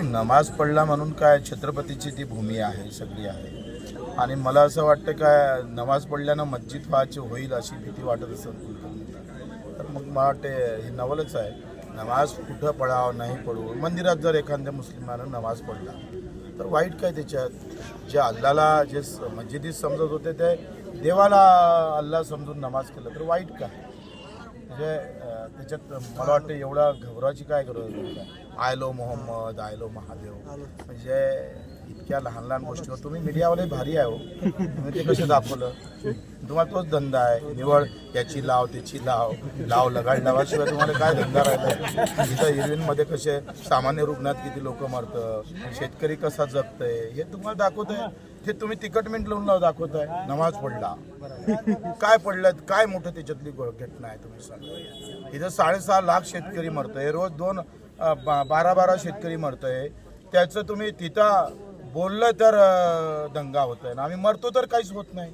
नमाज पडला म्हणून काय छत्रपतीची ती भूमी आहे सगळी आहे? आणि मला असं वाटतं काय नमाज पडल्यानं मस्जिद व्हायची होईल अशी भीती वाटत असेल तर मग मला वाटते हे नवलच आहे. नमाज कुठं पडावं नाही पडू? मंदिरात जर एखाद्या मुस्लिमानं नमाज पडला तर वाईट काय त्याच्यात? जे अल्लाला जे स- मस्जिदीत समजत होते ते देवाला अल्ला समजून नमाज केलं तर वाईट काय? म्हणजे त्याच्यात मला वाटतं एवढा घबराची काय गरज नाही. आयलो मोहम्मद आयलो महादेव. म्हणजे इतक्या लहान लहान गोष्टीवर तुम्ही मीडियावाले भारी आहे हो. तुम्ही ते कसं दाखवलं? तुम्हाला तोच धंदा आहे. निवड याची लाव त्याची लाव. लाव लगाड लावाशिवाय तुम्हाला काय धंदा राहिला? इथं इरविनमध्ये कसे सामान्य रुग्णात किती लोक मरतं? शेतकरी कसा जगतंय? हे तुम्हाला दाखवतंय. ते तुम्ही तिकट मिंट लावून लाव दाखवताय. नमाज पडला. काय पडलं काय मोठं त्याच्यातली घटना आहे तुम्ही सांगा. इथं साडेसहा लाख शेतकरी मरतोय. रोज दोन बा- बारा बारा शेतकरी मरतोय. त्याचं तुम्ही तिथं बोललं तर दंगा दंगा होतोय. ना आम्ही मरतो तर काहीच होत नाही.